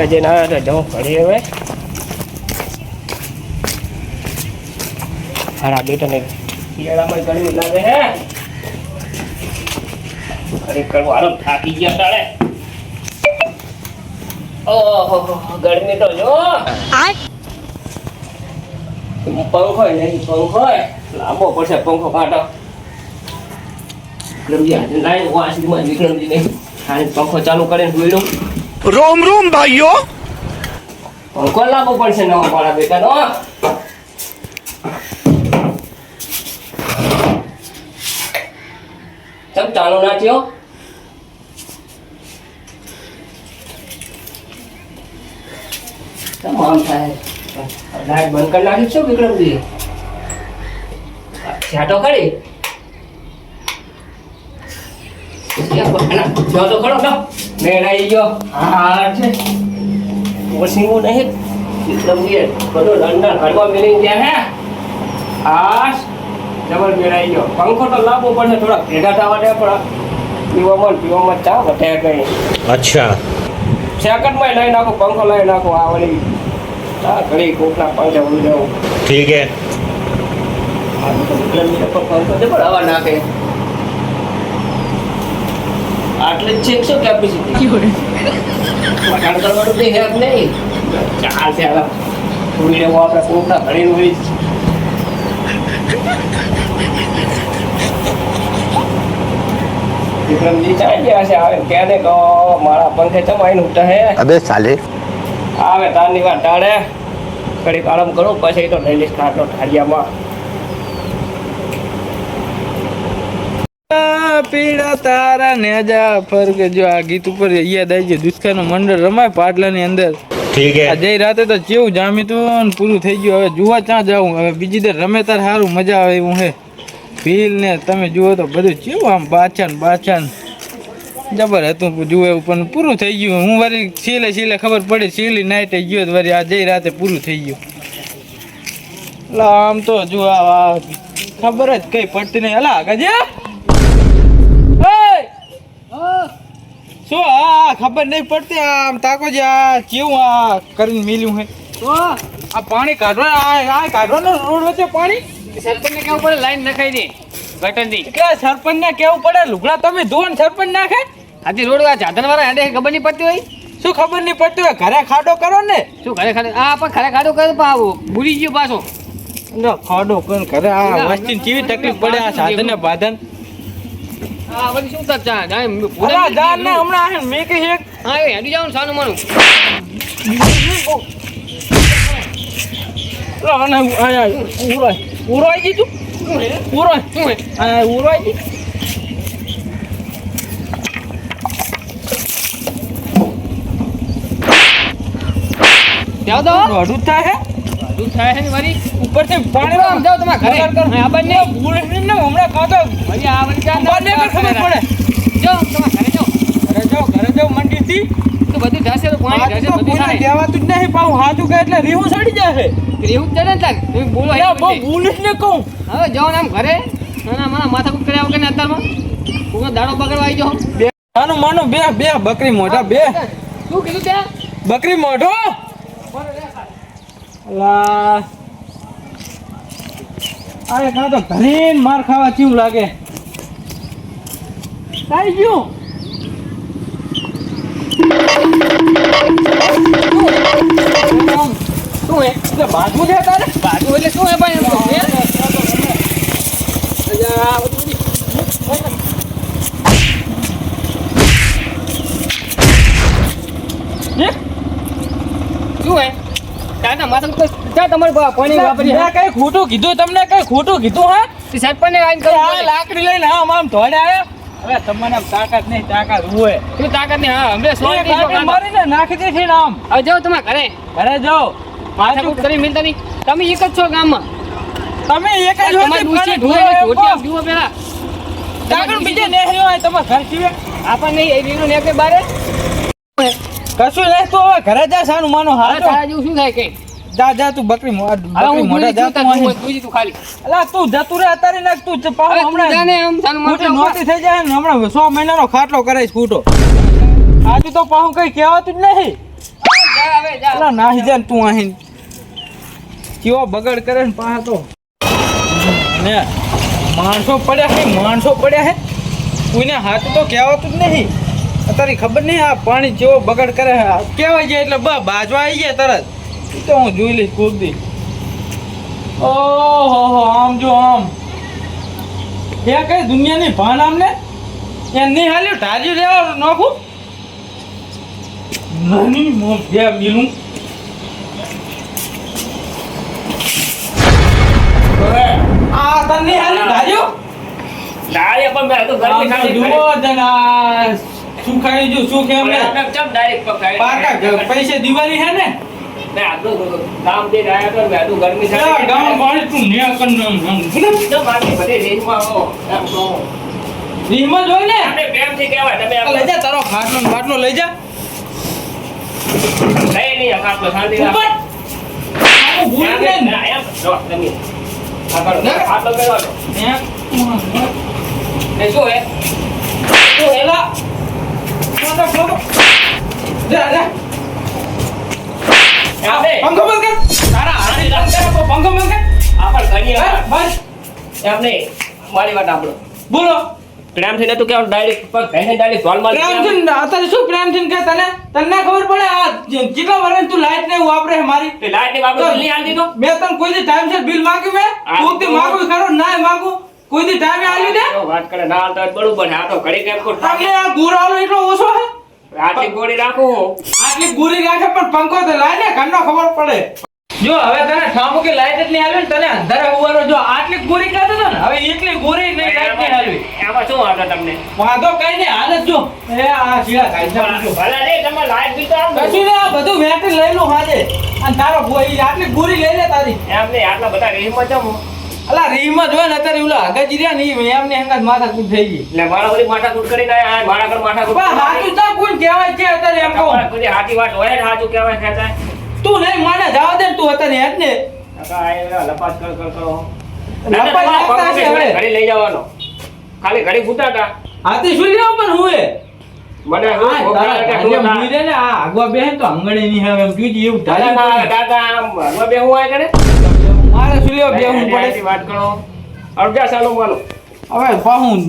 બારે જઈને એટલે જવું ઘડી હવે. હારા બેટાને શિયાળામાં ગરમી લાગે હે. ખરેખર વારો થાકી ગયા તારે ઓહો ગરમી તો જો. પંખો હોય નહીં પંખો હોય. લાંબો પડશે પંખો ફાટો. વિક્રમજી આજે લાઈન વાંચીમાં વિક્રમજી નહીં ખાલી પંખો ચાલુ કરીને જોઈ રોમ રોમ ભાઈઓ. કોલ લાવવો પડશે નવો મારા બેટા? નો તમ તાણો ના તમામ થાય? લાઈટ બંધ કરી નાખી છો વિક્રમજી? છાટો કરી જો તો ગયો. હા નહીં. એકદમ યે બધો લંડન હરવા મેળીને મેળાઈ ગયો. પંખો તો લાવવો પડે થોડા ભેગા થવા પણ પીવામાં પીવામાં ચા વધે કઈ. અચ્છા. સેકન્ડમાં લઈ નાખો પંખો લઈ નાખો આ વળી ચા ઘડી કોકના ઠીક હે. પંખો દે પણ હવા નાખે. આટલે જ છે શું કેપેસિટી વખાણ કરવાનું કંઈ હેલ્પ નહીં. ચાલશે હવે. થોડી એવો આપણે કોકડા ભણીને હોય અબે સાલે. આવે તારની વાત ટાળે. કડી કાળમ કરું પછી તો લઈ લઈશ ખાટલો ઠારિયામાં પીડા તારા નેજા ફરક જો આ ગીત ઉપર યાદ આવી જાય. દુષ્કાળનું મંડળ રમાય પાટલા ની અંદર. ઠીક હે. જઈ રાતે તો કેવું જામી તું પૂરું થઈ ગયું. હવે જોવા ત્યાં જાવું હવે બીજી દર રમે તાર સારું મજા આવે એવું હે. ભીલ ને તમે જુઓ તો બધું કેવું આમ બાછાન બાછાન. જબર હતું જુએ પણ પૂરું થઈ ગયું. હું વરી છેલ્લે છેલ્લે ખબર પડે. છેલ્લી નાઈટે ગયો તો વારી આ જઈ રાતે પૂરું થઈ ગયું. એટલે આમ તો જો આ ખબર જ કઈ પડતી નહીં. હલા ગજ્યા શું આ ખબર નહીં પડતી આમ તાકો જે આ કેવું આ કરીને મિલ્યું હે? આ પાણી કાઢવા આ આ કાઢવાનો રોડ વચ્ચે પાણી? સરપંચને કેવું પડે? લાઈન નખાઈ દે ગટરની. કે સરપંચ ને કેવું પડે? લુગડા તમે ધો ને સરપંચ નાખે? આજે રોડ ચાદન વાળા હેડે ખબર નહીં પડતી હોય? શું ખબર નહીં પડતી હોય? ઘરે ખાડો કરો ને. શું ખરે ખાડો? આ પણ ખરે ખાડો કરે પણ આવું. ભૂલી ગયો પાછો. ખાડો કોણ ઘરે. આ વસ્તી કેવી તકલીફ પડે આ સાધન ને બાધન? આ બધી શું ચા જાય અલા જાન ને હમણાં આ મેં કહી એક હા એ હેડી જાવ સાનું માનું. તું આ તો. અડું થાય હે? થાય છે ને મારી? ઉપરથી પાણી આમ જાવ તમારા ઘરે. આ બંને. ભૂલ ને હમણાં ખાતો વળી આ બંને ખબર પડે. જો તમારા ઘરે જાઓ. ઘરે જાઓ ઘરે જાઓ મંડીથી તો બધું જશે તો પાણી જશે બધું થાય. કહેવાતું જ નહીં પાછું હાજુ કહે એટલે રીહું સડી જશે. રેવું જ ચડે તાર. તમે બોલો હે બહુ બધે. ને કહું. હવે જાઓ ને આમ ઘરે. ના મારા માથા કૂટ કર્યા વગર ને અત્યારમાં. કોઈ દાડો બગડવા આવી જાઓ બે. માનો માનો બે બે બકરી મોઢા બે. શું કીધું ત્યાં બકરી મોઢો? અલા. અરે કાં તો ઘણી માર ખાવા ચીવું લાગે. કાઈ ગયું? શું હે બાજુ છે તારે? બાજુ એટલે શું હે? ભાઈ? શું હે તારના માથા ક્યાં તમારે પાણી વાપરી મેં કઈ ખોટું કીધું તમને કઈ ખોટું કીધું હા? સરપંચ ને આવીને આ લાકડી લઈને આમ આમ ધોડે આવ્યા હવે તમને આમ તાકાત નહીં તાકાત હોય. શું તાકાત નહીં? હા અમે સો મારીને નાખી દે છે આમ. હવે જાઓ તમારા ઘરે. ઘરે જાઓ. પાછું કરી મિલતા નહીં તમે એક જ છો ગામમાં. તમે એક જ તમારે ડૂસી ઢોળે પેલા કાગળ બીજે નેહર્યો હોય તમારા ઘર સિવાય આપણને નહીં એ રીનું ને કે બારે. કશું નહીં તો હવે ઘરે જા સાનું માનો હાલ હા જેવું શું થાય કે? જા જા તું બકરી બકરી મોઢા જા તું અહીં. તું ખાલી. અલા તું જતું રે અત્યારે નાખ તું પાછો હમણાં નોટી થઈ જાય ને હમણાં 100 મહિનાનો ખાટલો કરાઈશ ખોટો આજુ તો પાછું કઈ કહેવાતું જ નહીં. જા હવે જા. અલા નાહી જા તું અહીં. કેવો બગડ કરે ને પાછા તો. ને માણસો પડ્યા હે માણસો પડ્યા હે. કોઈને હાથ તો કહેવાતું જ નહીં. અત્યારે ખબર નહીં આ પાણી જેવો બગડ કરે કેવાય જાય એટલે બ બાજવા આવી જાય તરત. તો હું જોઈ લઈશ કોક દી ઓહો હો આમ જો આમ. એ કઈ દુનિયાની ભાન આમને? એ નહીં હાલ્યું ઢાર્યું રહેવાનું નોખું? નાની મોમ બે મિલું આ તને હાલી ધાર્યો ડાળે પણ મેં તો ઘરની ખાલી જુઓ જના સુખાઈ જો સુખ એમને. ચમ ડાયરેક્ટ પકડાય પાકા પૈસે દિવાળી હે ને? મેં આટલું ગામ તો ગરમી તું ને કન બાકી બધી રેન્જમાં ને? આપણે પ્રેમથી કહેવાય તમે આ લઈ જા તારો ખાટલો બાટલો લઈ જા. લઈ નહીં ખાટલો શાંતિ ઉપર ભૂલ એમ ને. ના, એમ જો તમે. ના. ખાટલો કર્યો એમ. એ શું હે? જા જા. પંખો બંધ કર તારા હાથે બંધ કર. પંખો બંધ કર આ ઘણી વાર. બસ. એમ મારી વાત સાંભળો. બોલો. પ્રેમથી નતું કેવું ડાયરેક્ટ પગ ભેંસે ડાયરેક્ટ ધોલમાં પ્રેમથી ને અત્યારે શું પ્રેમથી ને કે તને તને ખબર પડે? આ કેટલા વર્ષ તું લાઈટ ને વાપરે મારી? તે લાઈટની બાબત નહીં આલી મેં તને કોઈ દી ટાઈમ છે બિલ માંગ્યું મેં? દી તો- માંગું ખરો? ના માંગું. કોઈ દી ટાઈમે આલ્યું ને વાત કરે ના તો બરોબર આ તો ઘડી કેમ ખોટ તમને આ ગુરાલો એટલો ઓછો હે આટલી ગોળી રાખું આટલી ગોળી રાખે પણ પંખો તો લાય ને ઘરનો ખબર પડે. જો હવે તને ઠામુ કે લાઈટ જ નહીં આવી તને અંધારે ઉવારો જો આટલી ગોરી કાઢો તો ને હવે એટલી ગોરી નહીં લાઈટ નહીં આવી એમાં શું વાંધો તમને? વાંધો કઈ નહીં હાલત જો એ આ શીલા ખાઈ જા જો ભલે નહીં તમે લાઈટ બી તો આમ કશું ને આ બધું વેટી લઈ લો હાજે અને તારો આટલી ગોરી લઈ લે તારી. એમ નહીં આટલા બધા રેહમાં જમો અલા રીમાં જોય ને અત્યારે ઓલા આગળ રહ્યા ને ઈ એમને હંગાત માથા કૂટ થઈ ગઈ. એટલે મારા બધી માથાકૂટ કરીને આ મારા ઘર માથાકૂટ હાચું તો કોણ કહેવાય છે અત્યારે એમ કહું. બધી હાચી વાત હોય ને હાચું કહેવાય ખેંચાય તું નહીં માને જવા દે તું અત્યારે હેત ને. આ લપાસ કર કર કરો. લપાસ ઘરે લઈ જવાનો. ખાલી ઘડી ફૂટાતા હાથી સુઈ રહ્યો પણ હું એ? મને આ હું તારા ને આ આગવા બેહે તો અંગણે નહીં હવે એમ જોઈજે એવું ધારી દાદા આમ હલવા બેહવું હોય કરે મારે સુલ્યો બેહવું પડે? વાત કરો. અડધા સાલું માનો. હવે પાહું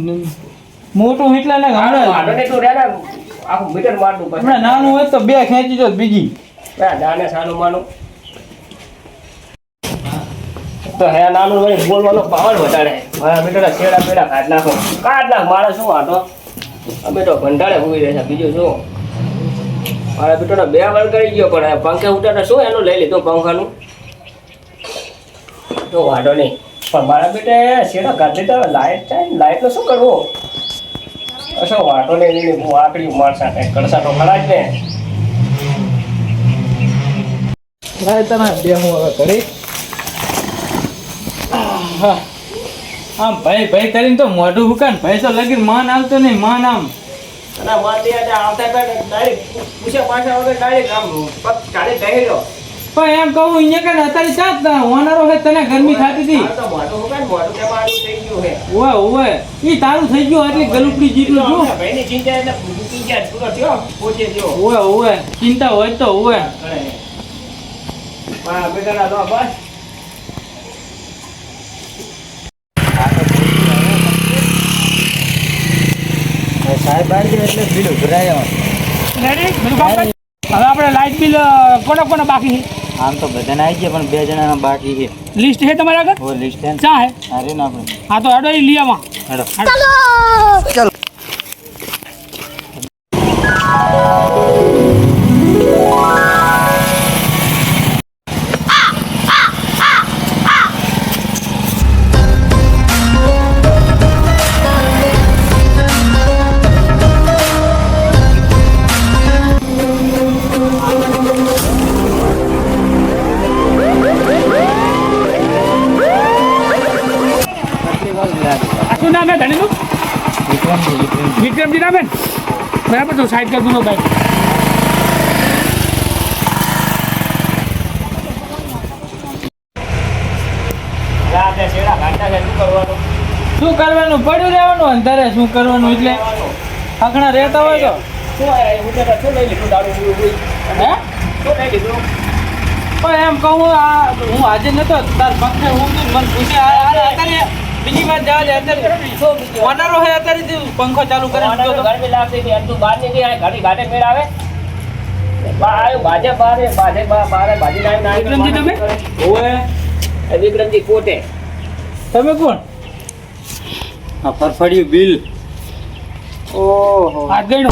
મોટું એટલે ને ને તું ને આખું મીટર મારનું પછી હમણાં નાનું હોય તો બે ખેંચી જો બીજી. બે દાને સારું માનો. તો હે નાનું હોય બોલવાનો પાવર વધારે. મારા મીટર છેડા પેડા કાઢ નાખો. કાઢ નાખ મારે શું વાંધો? અમે તો ભંડારે હોઈ રહ્યા બીજું શું? મારા બેટો બે વાર કરી ગયો પણ પંખે ઉતારે શું એનું લઈ લીધું પંખાનું? તો વાંધો નહીં. પણ મારા બેટા છેડા કાઢી તો લાઇટ થાય લાઇટનો શું કરવો? કશો વાંધો નહીં નહીં હું આકડી ઉમાર સાથે. તો ખરા જ ને. લાય બે હું હવે કરી આમ ભાઈ ભાઈ કરીને તો મોઢું હુકાન. ભાઈ તો લગીન માન આવતો નહીં માન આમ. અને વાત આવતા ડાયરેક્ટ પૂછ્યા પાછા વગર ડાયરેક્ટ આમ ચાલી બેહી ગયો પણ એમ કહું અહીંયા કે અત્યારે ચાત હોનારો ઓનરો હોય તને ગરમી થતી હતી. હે. ઓવે ઓવે ઈ તારું થઈ ગયું આટલી ગલુપડી જેટલું જો. ભાઈની ચિંતા એટલે મૂકી ગયા, પૂરો થયો, પોચે ગયો. ઓવે ઓવે ચિંતા હોય તો ઓવે. સાહેબ આવી એટલે બિલ ઉભરાય હવે આપણે લાઇટ બિલ કોને કોને બાકી આમ તો બધાને આવી ગયા પણ બે જણાના બાકી છે. લિસ્ટ છે તમારા આગળ? ઓ લિસ્ટ છે ચા હે? અરે ના પણ હા તો હેડો લઈ આવા હેડો. આ વિક્રમજી ના બેન? બરાબર તો સાઈડ કર નો ભાઈ. શું કરવાનું? પડ્યું રહેવાનું? અંધારે શું કરવાનું એટલે? આખણા રહેતા હોય તો? એમ કહું, આ હું આજે નતો, તાર પંખે હું મન પૂછે બીજી વાત જવા દે અત્યારે ઓનરો હે અત્યારે જે પંખો ચાલુ કરે ગરમી લાગતી હતી તું બહાર નીકળી આ ઘડી ઘાટે મેળ આવે ભાજપ બારે ભાજપ બા- બારે ભાજી લાવીને આવ્યો. વિક્રમજી તમે? ઓએ એ વિક્રમજી કોટે તમે કોણ? આ ફરફડ્યું બિલ. ઓહો. હાથ ગેણો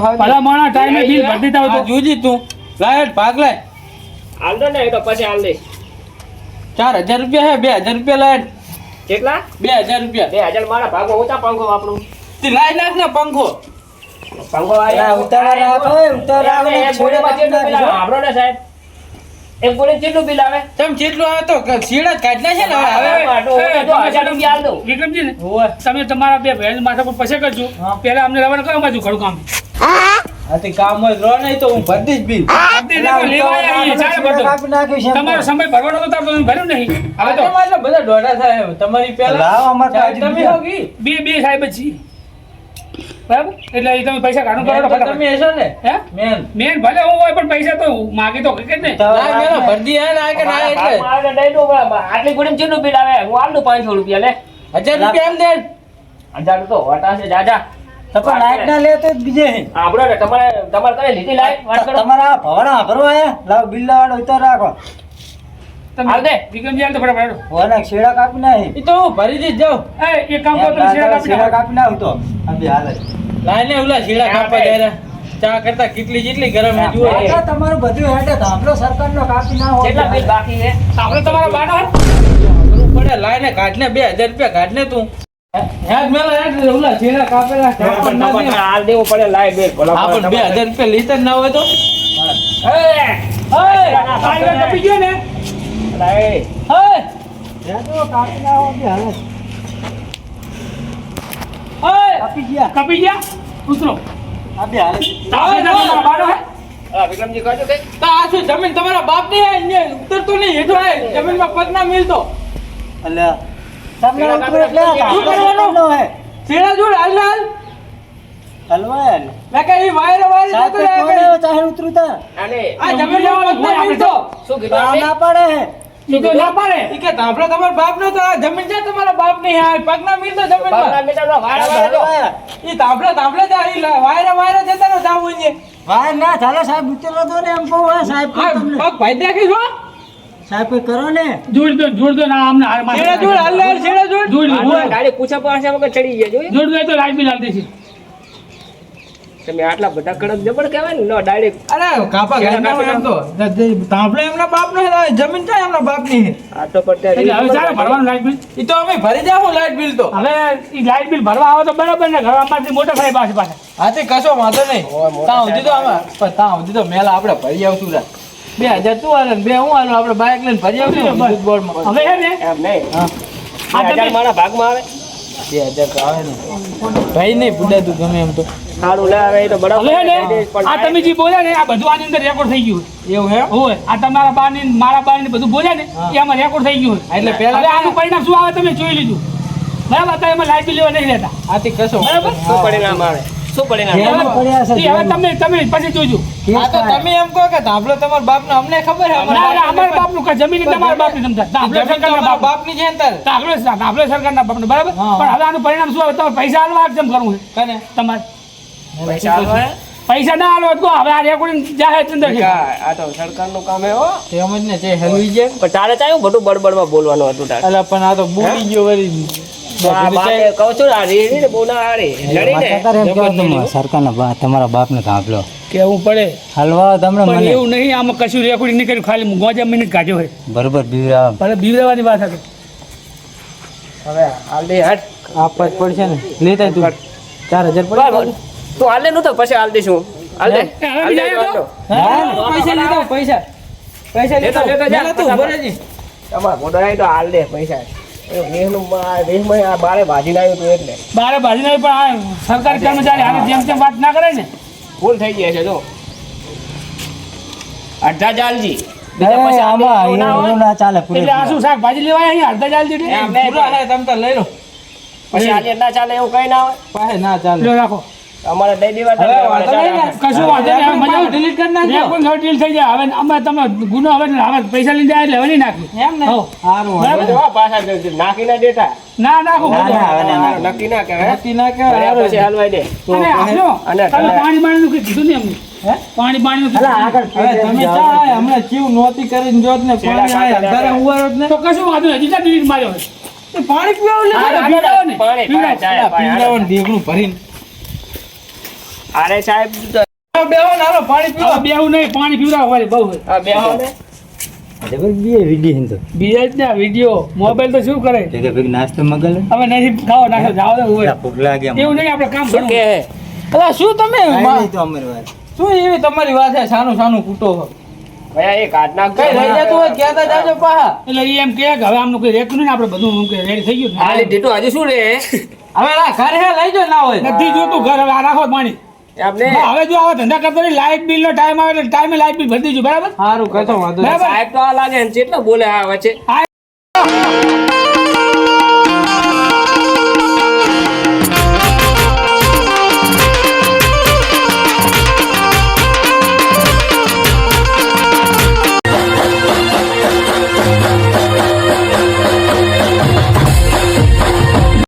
હા ભલા માણા ટાઈમે બિલ ભરી દેતા તો જોજી તું. લાય ભાગ લાય. હાલ દે ને તો પછી હાલ દઈશ ચાર હજાર રૂપિયા હે બે હજાર રૂપિયા લાય કેટલા? બે હજાર રૂપિયા. બે હજાર મારા ભાગો ઓછા પંખો વાપરું. તે લાય નાખ ને પંખો. પંખો આયા ઉતારા રાખો, ઉતારા ગોળીમાં છોડે આવે? ને સાહેબ. એક બોલે કેટલું બિલ આવે? તમે કેટલું આવે તો સીડા કાઢ નાખે ને. હવે વિક્રમજી ને તમે તમારા બે ભેણ માથા પર પૈસા કરજો. પહેલા અમને રવાના કરો બાજુ ઘણું કામ. આ કામ હોય તો નહીં તો હું ભરી દઈશ બિલ. આપી દેજો, લેવા આવીએ, ચાલે બધું. કાપી નાખ્યું છે તમારો સમય ભરવાનો તો તમે ભર્યું નહીં. હવે તો. એટલે બધા દોઢા થાય તમારી પહેલા લાવો અમારે તો તમે બીજા. બે બે સાહેબ જ બરાબર? એટલે તમે પૈસા કાઢો કરો મેન તો ફટાફટ. તમે હશો ને? હે? મેન. મેન ભલે હું હોય પણ પૈસા તો માગી તો કે ને હે કે એટલે. આટલી બિલ આવે? હું પાંચસો રૂપિયા લે. હજાર રૂપિયા એમ દે. હજાર તો હટાશે જાજા. તો લાઈટ ના લે તો બીજે હે. તમારે તમારે કઈ લીધી લાઈટ વાત કરો તમારા આ ભરવા આયા? લાવો બિલ લાવવાનો ઉતાર રાખો તમે દે. વિક્રમજી હાલ તો ફટાફટ હેડો. ભવના કાપી નાખી. એ તો ભરી દઈશ જાઉં એ એક કામ કરો એમ તમે ના શેરા કરો, શેડા કાપી કાપી તો આ બી હાલે. લાઈને ઓલા શીડા કાપવા જાય ચા કરતા કેટલી જેટલી ગરમ જુઓ તમારું બધું હેડે ધાબળો સરકારનો કાપી ના હોય. કેટલા બિલ બાકી છે આપણે તમારા બાનો પડે લાઈને કાઢને બે હજાર રૂપિયા કાઢને તું કપી ગયો. ઉતરો? વિક્રમજી કહો કે આ શું જમીન તમારા બાપની ઉતરતો ઉતરતું નહીં હેઠો હે જમીનમાં પગ ના મિલતો. અલ્યા. તમને ઉતરે એટલે શું કરવાનું હે. શીડા જોડ હાલ હાલ. હલવાન. મે કે ઈ વાયર વાયર જતો રહે. કોને ચાહે ઉતરું અને આ જમીનમાં લેવા મત મિલતો શું તો. કીધું આ આપણે? ના પડે. હે. ઈ તો ના પાડે. ઈ કે તમારા બાપ નો તો આ જમીન છે તમારા બાપની હા પગ ના મિલતો પગના મીર તો વાળ વાળ દો. ઈ ધાંભલો ધાંભલો જ ઈ લા- વાયરા વાયરા જતા નો જાવું છે. ના ચાલો સાહેબ ઉતરો તો ને એમ કહું હે સાહેબ આ પગ ભાઈ દેખી છો? સાહેબ કંઈ કરો ને? જોડ દો જોડ દો ના આમને હાર મારે. છેડે જોડ હાલ હાલ શેડા જોડ. જોડ દો. ગાડી પૂછા પાસે વગર ચડી ગયા જોઈ જોડ દો તો લાઈટ બી હાલ દેશે. તમે આટલા બધા કડક જબર કહેવાય ને નો ડાયરેક્ટ અરે કાપા ગાડી એમ તો. ધાંભલો એમના બાપ નો જમીન છે એમના બાપની આ તો પડતે એટલે હવે ચાલે ભરવાનું લાઈટ બિલ? ઈ તો અમે ભરી જાવ લાઈટ બિલ તો. હવે ઈ લાઈટ બિલ ભરવા આવે તો બરાબર ને ઘર અમારથી મોટા ભાઈ પાસે પાસે હાથી કશો વાંધો નહીં. તા સુધી તો અમે પણ ત્યાં સુધી તો મેલા આપણે ભરી આવશું રા બે હજાર તું હાલે બે હું હાલું? આપણે બાઇક લઈને ફરી આવશું બોર્ડમાં હવે હે ને એમ નહીં. હા. આ બે હજાર તમે મારા ભાગમાં આવે. બે હજાર આવે ને. ભાઈ નહીં ભૂલાતું ગમે એમ તો. સારું લે હવે તો બરાબર હવે હે ને? કહી દઈશ, પણ આ તમે જે બોલ્યા ને આ બધું આની અંદર રેકોર્ડ થઈ ગયું એવું હે? હોય. આ તમારા બા ને મારા બા ને બધું બોલ્યા ને એ આમાં રેકોર્ડ થઈ ગયું એટલે પહેલા આનું પરિણામ શું આવે તમે જોઈ લીધું. બરાબર? અત્યારે એમાં લાઈટ બિલ લેવા નહીં રહેતા આથી કશો બરાબર. પરિણામ આવે? શું પરિણામ આવે? જેલમાં પડ્યા છે ઈ હવે તમે તમે પછી જોજો. હા તો તમે એમ કહો કે ધાંભલો તમારા બાપ ને અમને ખબર હે ના ના અમારા બાપનું કાંઈ જમીન તમારા બાપની સમજા દાખલો જમીન તો બાપ બાપની. છે ને તારે દાખલો દાખલો સરકારના બાપનો બરાબર? પણ હવે આનું પરિણામ શું આવે? તમારે પૈસા હાલવા કેમ કરવું છે? તમારે. પૈસા આલો પૈસા ના હાલો તો હવે આ રેકોર્ડિંગ જાહેર ચંદર આ તો સરકારનું કામ હે હો. ને જે હલવી જાય પણ તારે ચાયું બધું બડબડમાં બોલવાનું હતું તારે. પણ આ તો બોલી ગયો વળી. આ બાપે ને, તમારા ધાંભલો કેવું પડે? હલવા તમને મને. એવું નહીં આમાં કશું રેકોર્ડિંગ નહીં કર્યું ખાલી ગોજા મિનિટ કાઢ્યો હોય. બરોબર બીવરાવ ભલે બીવડાવવાની વાત હતી. હવે હાલ હટ. આપવા જ પડશે ને. લેતા તું. ચાર હજાર બરાબર. તું હાલનું તો પછી હાલ દઈશું. હા, પૈસા લીધા પૈસા. પૈસા લેતો, લેતો જા. તું ઊભો રહેજે. મોઢા તો હાલ દે પૈસા. બારે ભાજીને આવ્યું એટલે. બારે ભાજી નહીં પણ આ સરકારી કર્મચારી આને જેમ તેમ વાત ના કરે ને. ભૂલ થઈ જાય છે જો. અડધા ચાલજી. આમાં ના ચાલે એટલે આ પૂરેપૂરા. શું શાકભાજી લેવાય અહીંયા અડધા હે તમ લઈ લો. પછી આજે ના ચાલે એવું કઈ ના હોય. પાસે ના ચાલે. રાખો. અમારે દઈ દેવા હવે વાંધો નહીં કશું વાંધો નહીં, આવે. કરી નાખજો. હવે ડીલ થઈ જાય. હવે અમે તમે ગુનો હવે હવે પૈસા લઈને જાય એટલે હવે નહીં નાખ્યું એમ ને? હો. સારું પાછા દેતા. ના નાખો ના, ના, હવે નાખો. નક્કી ના કહેવાય. નક્કી ના ઘડિયા પછી. હલવાઈ દે. અને આપજો. અને તમે તમે- પાણી નું કીધું ને એમને પાણી પાણી તમે ચા હમણાં ચીવ નોતી કરીને જોત ને પાણી ઉવાળો જ ને. તો કશું વાંધો નહીં. delete માર્યો પાણી એ પાણી પીવડાવો ને. પાણી. પાણી પાણી ભરીને. અરે સાહેબ બેહો ને પાણી પીવો. હવે નહીં પાણી પીવડાવો વાળી બહુ છે. આ બે હો ને જબર બે વીડિયો હિંદો બીજા જ ના વીડિયો મોબાઈલ તો શું કરે? તે કે ભાઈ નાસ્તો મગલ હવે નથી ખાવો નાખો જાઓ ભૂખ લાગે એવું નહીં આપણે કામ કરવું કે શું તમે કાંઈ માં- નહીં તો અમારી વાત. શું એવી તમારી વાત છે? સાનું સાનું કૂટો ભાઈ કઈ જતું હોય કહેતા જાજો પાહા. એટલે એમ કે હવે આમનું કોઈ રેક નહીં આપડે આપણે બધું રેડી થઈ ગયું. હાલી શું રે? હવે આ ઘરે હે લઈ જો ના હોય. નથી જોતું ઘર હવે રાખો પાણી. આપણે હવે જો આવા ધંધા કરતો લાઇટ બિલ નો ટાઈમ આવે એટલે ટાઈમે લાઇટ બિલ ભરી દેજો બરાબર? સારું કશો વાંધો. સાહેબ તો આ લાગે ને કેટલા બોલે આ વચ્ચે